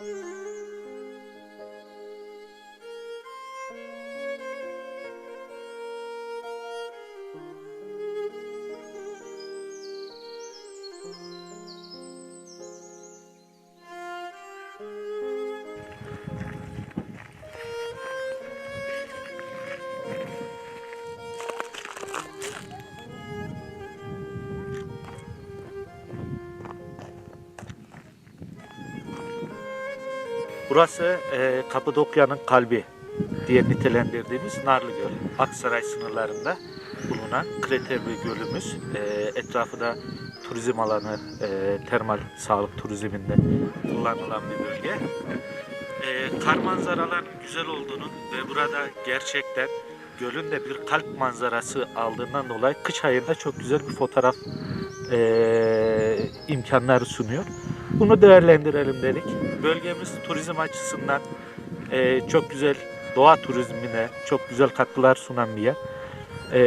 Mm-hmm. Burası e, Kapadokya'nın kalbi diye nitelendirdiğimiz Narlıgöl. Aksaray sınırlarında bulunan krater bir gölümüz. E, etrafı da turizm alanı, e, termal sağlık turizminde kullanılan bir bölge. E, kar manzaraların güzel olduğunu ve burada gerçekten gölün de bir kalp manzarası aldığından dolayı kış ayında çok güzel bir fotoğraf e, imkanları sunuyor. Bunu değerlendirelim dedik. Bölgemiz turizm açısından e, çok güzel doğa turizmine çok güzel katkılar sunan bir yer. E,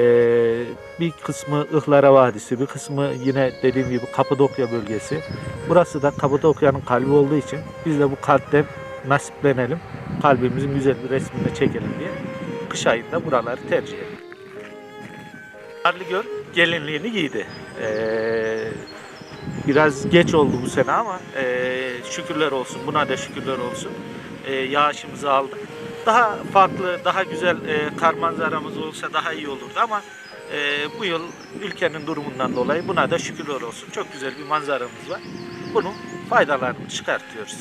bir kısmı Ihlara Vadisi, bir kısmı yine dediğim gibi Kapadokya bölgesi. Burası da Kapadokya'nın kalbi olduğu için biz de bu kalpten nasiplenelim. Kalbimizin güzel bir resmini çekelim diye kış ayında buraları tercih ettik. Narlıgöl gelinliğini giydi. Ee, biraz geç oldu bu sene ama ee, şükürler olsun. Buna da şükürler olsun. Ee, yağışımızı aldık. Daha farklı, daha güzel ee, kar manzaramız olsa daha iyi olurdu ama ee, bu yıl ülkenin durumundan dolayı buna da şükürler olsun. Çok güzel bir manzaramız var. Bunun faydalarını çıkartıyoruz.